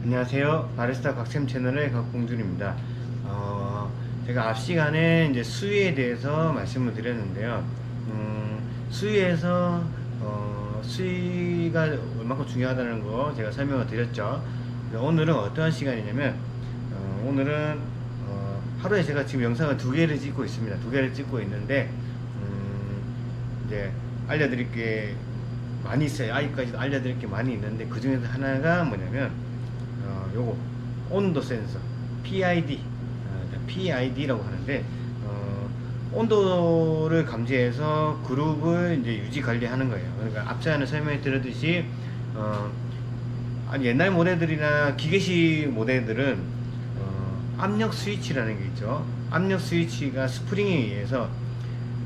안녕하세요. 바리스타 곽쌤 채널의 곽봉준입니다. 어, 제가 앞 시간에 이제 수위에 대해서 말씀을 드렸는데요. 음, 수위에서 어, 수위가 얼마큼 중요하다는 거 제가 설명을 드렸죠. 오늘은 어떠한 시간이냐면 어, 오늘은 어, 하루에 제가 지금 영상을 두 개를 찍고 있습니다. 두 개를 찍고 있는데 음, 이제 알려드릴 게 많이 있어요. 아직까지도 알려드릴 게 많이 있는데 그 중에서 하나가 뭐냐면 어, 요거 온도 센서 PID 어, PID라고 하는데 어, 온도를 감지해서 그룹을 이제 유지 관리하는 거예요. 그러니까 앞전에 설명해 드렸듯이 어, 옛날 모델들이나 기계식 모델들은 어, 압력 스위치라는 게 있죠. 압력 스위치가 스프링에 의해서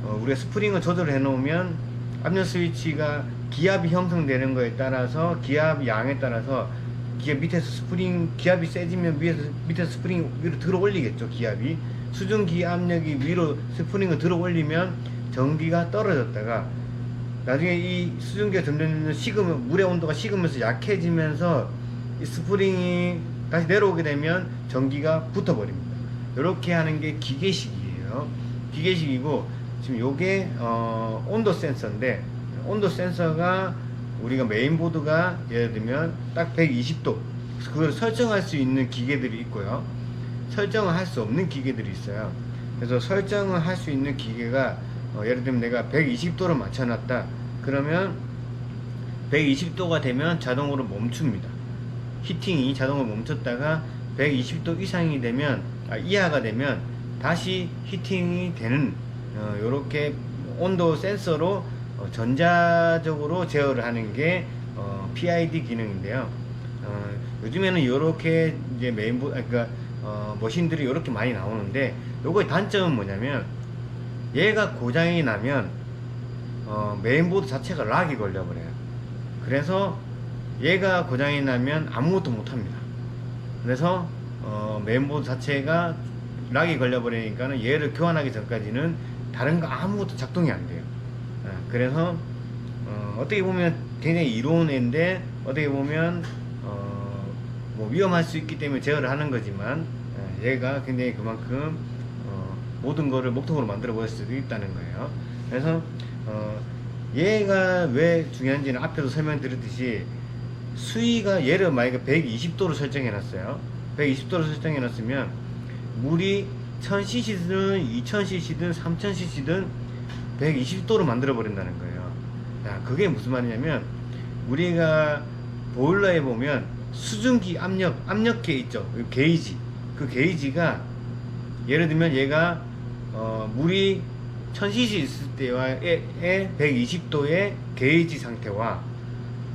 어, 우리가 스프링을 조절해 놓으면 압력 스위치가 기압이 형성되는 거에 따라서 기압 양에 따라서 기압 밑에서 스프링 기압이 세지면 위에서 밑에서 스프링 위로 들어 올리겠죠 기압이 수증기 압력이 위로 스프링을 들어 올리면 전기가 떨어졌다가 나중에 이 수증기가 점점 점점 식으면 물의 온도가 식으면서 약해지면서 이 스프링이 다시 내려오게 되면 전기가 붙어버립니다. 이렇게 하는 게 기계식이에요. 기계식이고 지금 요게 어, 온도 센서인데 온도 센서가 우리가 메인보드가 예를 들면 딱 120도 그걸 설정할 수 있는 기계들이 있고요. 설정을 할 수 없는 기계들이 있어요. 그래서 설정을 할 수 있는 기계가 어, 예를 들면 내가 120도로 맞춰놨다. 그러면 120도가 되면 자동으로 멈춥니다. 히팅이 자동으로 멈췄다가 120도 이상이 되면 아, 이하가 되면 다시 히팅이 되는 어, 요렇게 온도 센서로 어, 전자적으로 제어를 하는 게 어, PID 기능인데요. 어, 요즘에는 이렇게 이제 메인보 아, 그러니까 어, 머신들이 이렇게 많이 나오는데 요거의 단점은 뭐냐면 얘가 고장이 나면 어, 메인보드 자체가 락이 걸려버려요. 그래서 얘가 고장이 나면 아무것도 못합니다. 그래서 어, 메인보드 자체가 락이 걸려버리니까는 얘를 교환하기 전까지는 다른 거 아무것도 작동이 안 돼요. 아, 그래서 어, 어떻게 보면 굉장히 이로운인데 어떻게 보면 어, 뭐 위험할 수 있기 때문에 제어를 하는 거지만 아, 얘가 굉장히 그만큼 어, 모든 거를 목통으로 만들어 버릴 수도 있다는 거예요. 그래서 어, 얘가 왜 중요한지는 앞에서 설명드렸듯이 수위가 얘를 만약에 120도로 설정해 놨어요. 120도로 설정해 놨으면 물이 1000cc든 2000cc든 3000cc든 120도로 만들어 버린다는 거예요. 야, 그게 무슨 말이냐면 우리가 보일러에 보면 수증기 압력 압력계 있죠. 그 게이지. 그 게이지가 예를 들면 얘가 어, 물이 1000cc 있을 때와의 120도의 게이지 상태와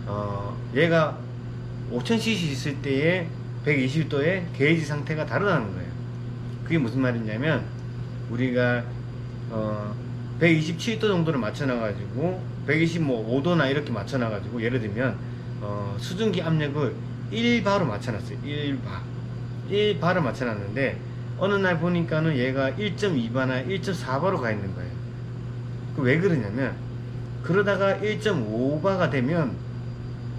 어, 얘가 5000cc 있을 때의 120도의 게이지 상태가 다르다는 거예요. 그게 무슨 말이냐면 우리가 어, 127도 정도를 맞춰놔가지고 125도나 이렇게 맞춰놔가지고 예를 들면 어, 수증기 압력을 1바로 맞춰놨어요. 1바. 1바를 맞춰놨는데 어느 날 보니까는 얘가 1.2바나 1.4바로 가 있는 거예요. 그 왜 그러냐면 그러다가 1.5바가 되면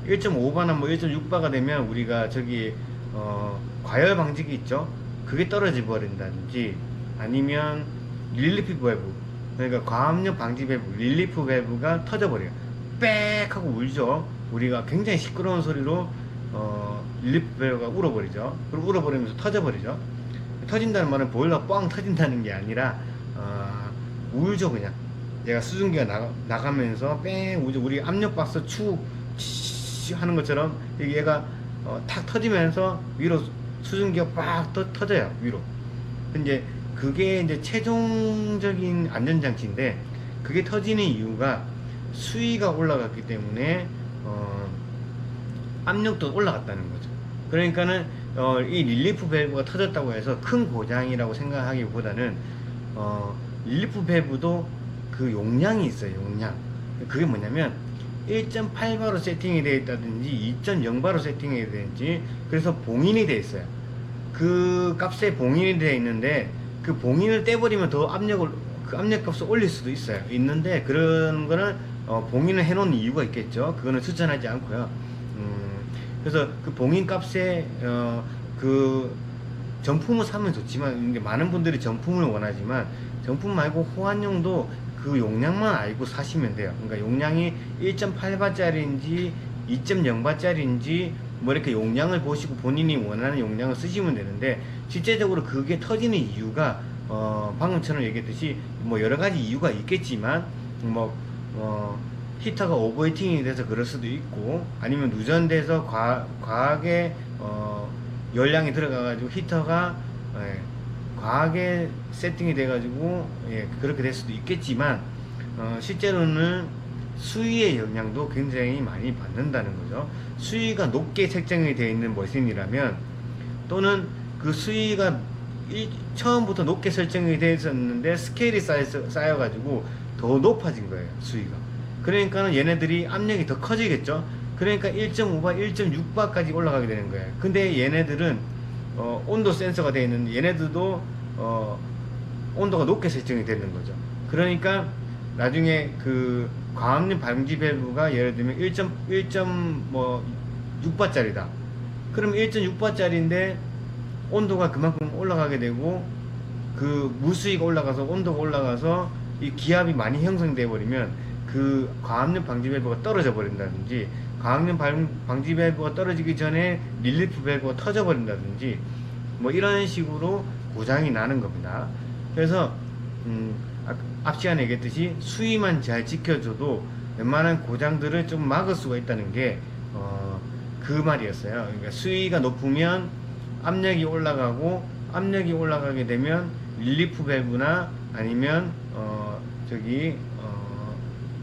1.5바나 뭐 1.6바가 되면 우리가 저기 어, 과열 방지기 있죠. 그게 떨어져 버린다든지 아니면 릴리프 밸브 그러니까 과압력 방지 밸브 릴리프 밸브가 터져 버려요. 빽 하고 울죠. 우리가 굉장히 시끄러운 소리로 어, 릴리프 밸브가 울어버리죠. 그리고 울어버리면서 터져버리죠. 터진다는 말은 보일러 뻥 터진다는 게 아니라 어, 울죠 그냥. 얘가 수증기가 나가, 나가면서 뺑 울죠. 우리 압력 박스 축 치- 하는 것처럼 얘가 어, 탁 터지면서 위로 수증기가 빡 터, 터져요 위로. 근데 그게 이제 최종적인 안전장치인데 그게 터지는 이유가 수위가 올라갔기 때문에 어, 압력도 올라갔다는 거죠. 그러니까는 어, 이 릴리프 밸브가 터졌다고 해서 큰 고장이라고 생각하기보다는 어, 릴리프 밸브도 그 용량이 있어요. 용량. 그게 뭐냐면 1.8바로 세팅이 되어 있다든지 2.0바로 세팅이 되어 있든지 그래서 봉인이 되어 있어요. 그 값에 봉인이 되어 있는데 그 봉인을 떼버리면 더 압력을 그 압력 값을 올릴 수도 있어요. 있는데 그런 거는 어, 봉인을 해놓은 이유가 있겠죠. 그거는 추천하지 않고요. 음, 그래서 그 봉인 값에 어, 그 정품을 사면 좋지만 많은 분들이 정품을 원하지만 정품 말고 호환용도 그 용량만 알고 사시면 돼요. 그러니까 용량이 1.8바짜리인지 2.0바짜리인지 뭐 이렇게 용량을 보시고 본인이 원하는 용량을 쓰시면 되는데 실제적으로 그게 터지는 이유가 어 방금처럼 얘기했듯이 뭐 여러 가지 이유가 있겠지만 뭐 어, 히터가 오버히팅이 돼서 그럴 수도 있고 아니면 누전돼서 과, 과하게 어, 열량이 들어가 가지고 히터가 예, 과하게 세팅이 돼 가지고 예, 그렇게 될 수도 있겠지만 어, 실제로는 수위의 영향도 굉장히 많이 받는다는 거죠. 수위가 높게 책정이 되어 있는 머신이라면 또는 그 수위가 일- 처음부터 높게 설정이 되어 있었는데 스케일이 쌓여, 쌓여가지고 더 높아진 거예요 수위가. 그러니까는 얘네들이 압력이 더 커지겠죠. 그러니까 1.5바 1.6바까지 올라가게 되는 거예요. 근데 얘네들은 어, 온도 센서가 되어 있는 얘네들도 어, 온도가 높게 설정이 되는 거죠. 그러니까 나중에 그 과압류 방지 밸브가 예를 들면 1.6바짜리다 그럼 1.6바짜리인데 온도가 그만큼 올라가게 되고 그 무수위가 올라가서 온도가 올라가서 이 기압이 많이 형성돼 버리면 그 과압력 방지 밸브가 떨어져 버린다든지 과압력 방- 방지 밸브가 떨어지기 전에 릴리프 밸브가 터져 버린다든지 뭐 이런 식으로 고장이 나는 겁니다. 그래서 음, 아- 앞 시간에 얘기했듯이 수위만 잘 지켜줘도 웬만한 고장들을 좀 막을 수가 있다는 게 어, 그 말이었어요. 그러니까 수위가 높으면 압력이 올라가고 압력이 올라가게 되면 릴리프 밸브나 아니면 어 저기 어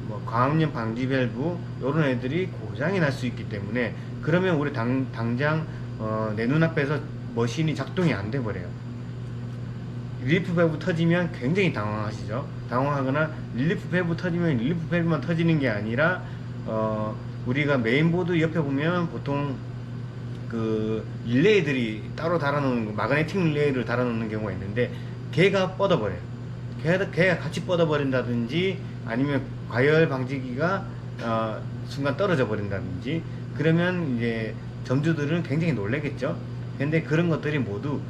뭐 과압력 방지 밸브 이런 애들이 고장이 날 수 있기 때문에 그러면 우리 당, 당장 어, 내 눈앞에서 머신이 작동이 안 돼 버려요. 릴리프 밸브 터지면 굉장히 당황하시죠. 당황하거나 릴리프 밸브 터지면 릴리프 밸브만 터지는 게 아니라 어 우리가 메인보드 옆에 보면 보통 그 릴레이들이 따로 달아놓는 거, 마그네틱 릴레이를 달아놓는 경우가 있는데 걔가 뻗어버려요. 걔가, 걔가 같이 뻗어버린다든지 아니면 과열 방지기가 어, 순간 떨어져 버린다든지 그러면 이제 점주들은 굉장히 놀라겠죠. 근데 그런 것들이 모두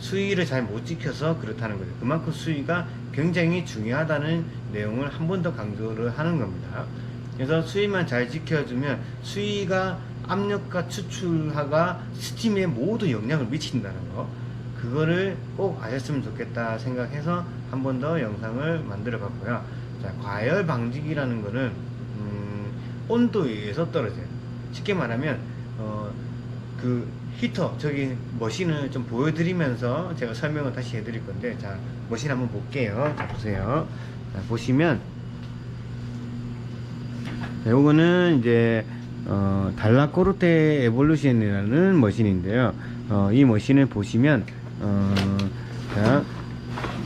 수위를 잘 못 지켜서 그렇다는 거죠. 그만큼 수위가 굉장히 중요하다는 내용을 한 번 더 강조를 하는 겁니다. 그래서 수위만 잘 지켜주면 수위가 압력과 추출하가 스팀에 모두 영향을 미친다는 거 그거를 꼭 아셨으면 좋겠다 생각해서 한 번 더 영상을 만들어 봤고요 자 과열 방지기라는 거는 음, 온도에 의해서 떨어져요 쉽게 말하면 어, 그 히터 저기 머신을 좀 보여드리면서 제가 설명을 다시 해드릴 건데 자 머신 한번 볼게요 자 보세요 자 보시면 자, 요거는 이제 어, 달라코르테 에볼루션이라는 머신인데요. 어, 이 머신을 보시면 어, 자,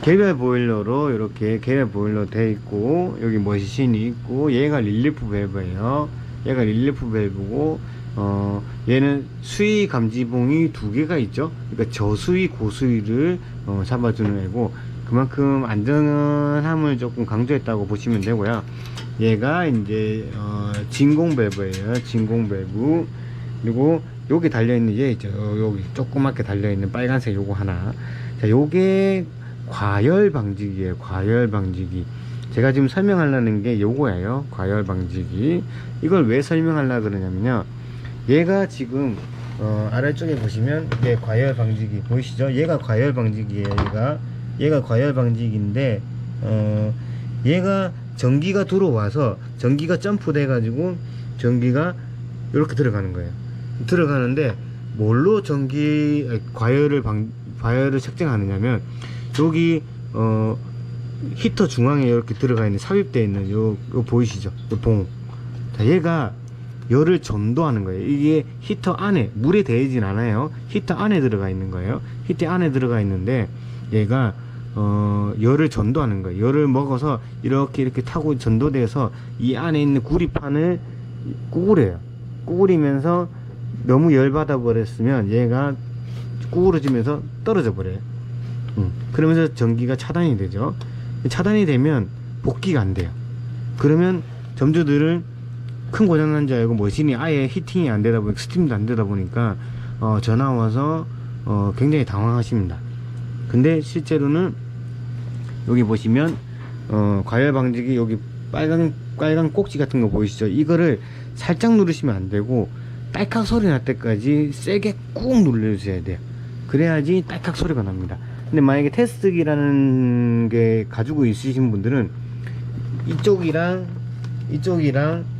개별 보일러로 이렇게 개별 보일러 돼 있고 여기 머신이 있고 얘가 릴리프 밸브예요. 얘가 릴리프 밸브고 어, 얘는 수위 감지봉이 두 개가 있죠. 그러니까 저수위 고수위를 어, 잡아주는 애고 그만큼 안전함을 조금 강조했다고 보시면 되고요. 얘가 이제 어, 진공 밸브예요. 진공 밸브. 그리고 여기 달려 있는 얘 있죠. 요- 여기 조그맣게 달려 있는 빨간색 요거 하나. 자, 요게 과열 방지기예요. 과열 방지기. 제가 지금 설명하려는 게 요거예요. 과열 방지기. 이걸 왜 설명하려 그러냐면요. 얘가 지금 어, 아래쪽에 보시면 얘 과열 방지기 보이시죠? 얘가 과열 방지기예요. 얘가 얘가 과열 방지기인데 어, 얘가 전기가 들어와서 전기가 점프돼 가지고 전기가 이렇게 들어가는 거예요. 들어가는데 뭘로 전기 과열을 방 과열을 측정하느냐면 여기 어 히터 중앙에 이렇게 들어가 있는 삽입되어 있는 요, 요 보이시죠? 요 봉. 자, 얘가 열을 전도하는 거예요. 이게 히터 안에 물에 데이진 않아요. 히터 안에 들어가 있는 거예요. 히터 안에 들어가 있는데 얘가 어, 열을 전도하는 거예요. 열을 먹어서 이렇게 이렇게 타고 전도돼서 이 안에 있는 구리판을 구부려요. 구부리면서 너무 열 받아 버렸으면 얘가 구부러지면서 떨어져 버려요. 음, 그러면서 전기가 차단이 되죠. 차단이 되면 복귀가 안 돼요. 그러면 점주들은 큰 고장 난 줄 알고 머신이 아예 히팅이 안 되다 보니까 스팀도 안 되다 보니까 어, 전화 와서 어, 굉장히 당황하십니다. 근데 실제로는 여기 보시면 어, 과열 방지기 여기 빨간 빨간 꼭지 같은 거 보이시죠? 이거를 살짝 누르시면 안 되고 딸깍 소리 날 때까지 세게 꾹 눌러주셔야 돼요. 그래야지 딸깍 소리가 납니다. 근데 만약에 테스트기라는 게 가지고 있으신 분들은 이쪽이랑 이쪽이랑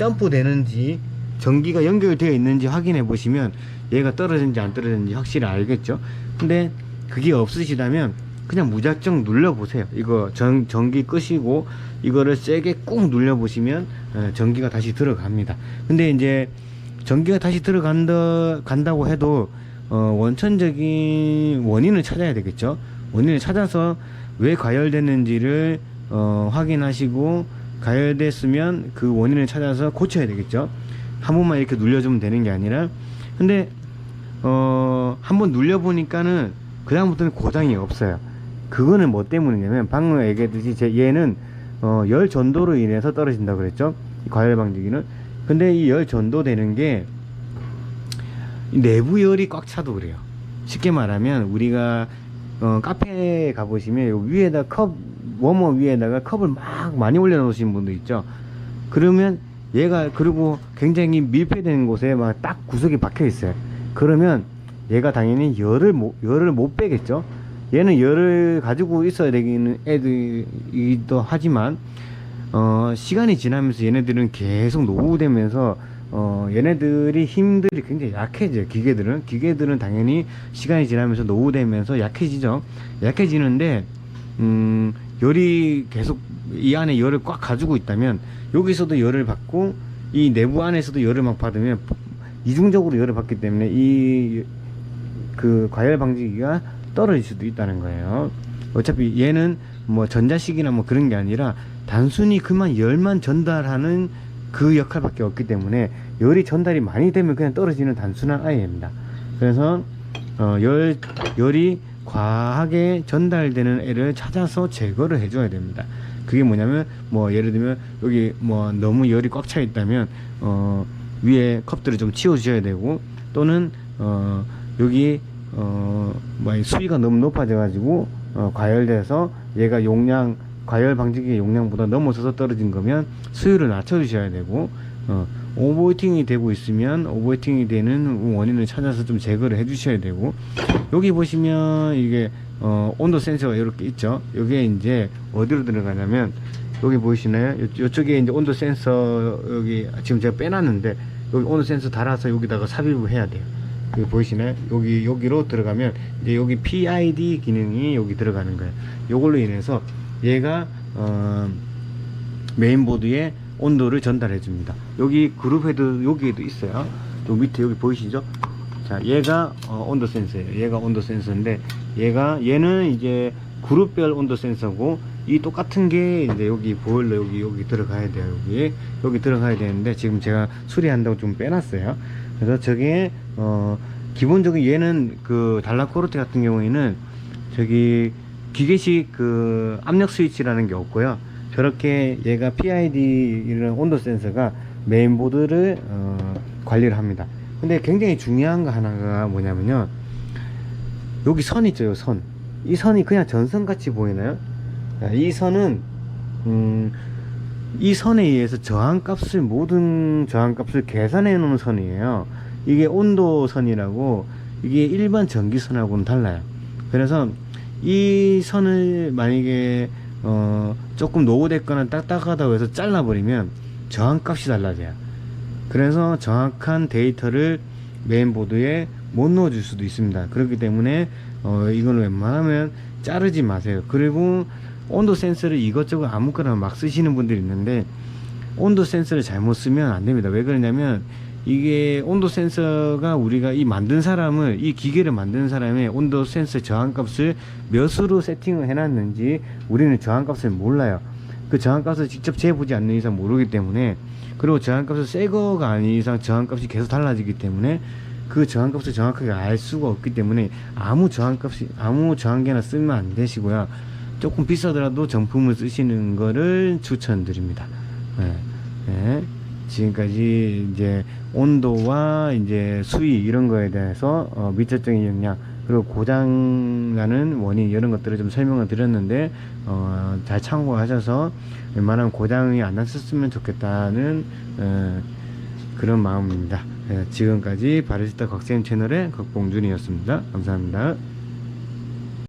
점프 되는지 전기가 연결되어 있는지 확인해 보시면 얘가 떨어졌는지 안 떨어졌는지 확실히 알겠죠? 근데 그게 없으시다면 그냥 무작정 눌러 보세요. 이거 전, 전기 끄시고 이거를 세게 꾹 눌러 보시면 어, 전기가 다시 들어갑니다. 근데 이제 전기가 다시 들어간다 간다고 해도 어, 원천적인 원인을 찾아야 되겠죠? 원인을 찾아서 왜 과열됐는지를 어, 확인하시고 가열됐으면 그 원인을 찾아서 고쳐야 되겠죠. 한 번만 이렇게 눌려주면 되는 게 아니라 근데 어, 한번 눌려보니까는 그다음부터는 고장이 없어요. 그거는 뭐 때문이냐면 방금 얘기했듯이 제 얘는 어, 열 전도로 인해서 떨어진다 그랬죠. 이 과열 방지기는. 근데 이 열 전도되는 게 내부 열이 꽉 차도 그래요. 쉽게 말하면 우리가 어, 카페에 가보시면 요 위에다 컵 워머 위에다가 컵을 막 많이 올려놓으신 분도 있죠. 그러면 얘가 그리고 굉장히 밀폐된 곳에 막 딱 구석이 박혀 있어요. 그러면 얘가 당연히 열을 못 열을 못 빼겠죠. 얘는 열을 가지고 있어야 되기는 애들이기도 하지만 어, 시간이 지나면서 얘네들은 계속 노후되면서 어, 얘네들이 힘들이 굉장히 약해져요. 기계들은 기계들은 당연히 시간이 지나면서 노후되면서 약해지죠. 약해지는데 음, 열이 계속 이 안에 열을 꽉 가지고 있다면 여기서도 열을 받고 이 내부 안에서도 열을 막 받으면 이중적으로 열을 받기 때문에 이 그 과열 방지기가 떨어질 수도 있다는 거예요. 어차피 얘는 뭐 전자식이나 뭐 그런 게 아니라 단순히 그만 열만 전달하는 그 역할밖에 없기 때문에 열이 전달이 많이 되면 그냥 떨어지는 단순한 아이입니다. 그래서 어, 열 열이 과하게 전달되는 애를 찾아서 제거를 해줘야 됩니다. 그게 뭐냐면 뭐 예를 들면 여기 뭐 너무 열이 꽉 차 있다면 어 위에 컵들을 좀 치워주셔야 되고 또는 어 여기 어뭐 수위가 너무 높아져 가지고 어 과열돼서 얘가 용량 과열 방지기 용량보다 넘어서서 떨어진 거면 수율을 낮춰주셔야 되고 어 오버히팅이 되고 있으면 오버히팅이 되는 원인을 찾아서 좀 제거를 해 주셔야 되고 여기 보시면 이게 어 온도 센서가 이렇게 있죠? 여기에 이제 어디로 들어가냐면 여기 보이시나요? 요, 요 쪽에 이제 온도 센서 여기 지금 제가 빼놨는데 여기 온도 센서 달아서 여기다가 삽입을 해야 돼요. 여기 보이시나요? 여기 여기로 들어가면 이제 여기 PID 기능이 여기 들어가는 거예요. 요걸로 인해서 얘가 어 메인보드에 온도를 전달해 줍니다. 여기 그룹 헤드 여기에도 있어요. 요 밑에 여기 보이시죠 자 얘가 어, 온도 센서예요. 얘가 온도 센서인데 얘가 얘는 이제 그룹별 온도 센서고 이 똑같은 게 이제 여기 보일러 여기 여기 들어가야 돼요 여기. 여기 들어가야 되는데 지금 제가 수리한다고 좀 빼놨어요. 그래서 저게 어 기본적인 얘는 그 달라코르테 같은 경우에는 저기 기계식 그 압력 스위치라는 게 없고요. 저렇게 얘가 PID 이런 온도 센서가 메인보드를 어, 관리를 합니다 근데 굉장히 중요한 거 하나가 뭐냐면요 여기 선 있죠 요 선. 이 선이 그냥 전선 같이 보이나요? 자, 이 선은 음, 이 선에 의해서 저항값을 모든 저항값을 계산해 놓은 선이에요. 이게 온도선이라고 이게 일반 전기선하고는 달라요. 그래서 이 선을 만약에 어, 조금 노후됐거나 딱딱하다고 해서 잘라버리면 저항값이 달라져요. 그래서 정확한 데이터를 메인보드에 못 넣어줄 수도 있습니다. 그렇기 때문에 어, 이거는 웬만하면 자르지 마세요. 그리고 온도 센서를 이것저것 아무거나 막 쓰시는 분들이 있는데 온도 센서를 잘못 쓰면 안 됩니다. 왜 그러냐면 이게 온도 센서가 우리가 이 만든 사람을 이 기계를 만든 사람의 온도 센서 저항값을 몇으로 세팅을 해놨는지 우리는 저항값을 몰라요. 그 저항값을 직접 재보지 않는 이상 모르기 때문에 그리고 저항값을 새 거가 아닌 이상 저항값이 계속 달라지기 때문에 그 저항값을 정확하게 알 수가 없기 때문에 아무 저항값이 아무 저항계나 쓰면 안 되시고요. 조금 비싸더라도 정품을 쓰시는 거를 추천드립니다. 네. 네. 지금까지 이제 온도와 이제 수위 이런 거에 대해서 어, 미적인 영향 그리고 고장 나는 원인 이런 것들을 좀 설명을 드렸는데 어, 잘 참고하셔서 웬만하면 고장이 안 났었으면 좋겠다는 어, 그런 마음입니다. 예, 지금까지 바리스타 곽쌤 채널의 곽봉준이었습니다. 감사합니다.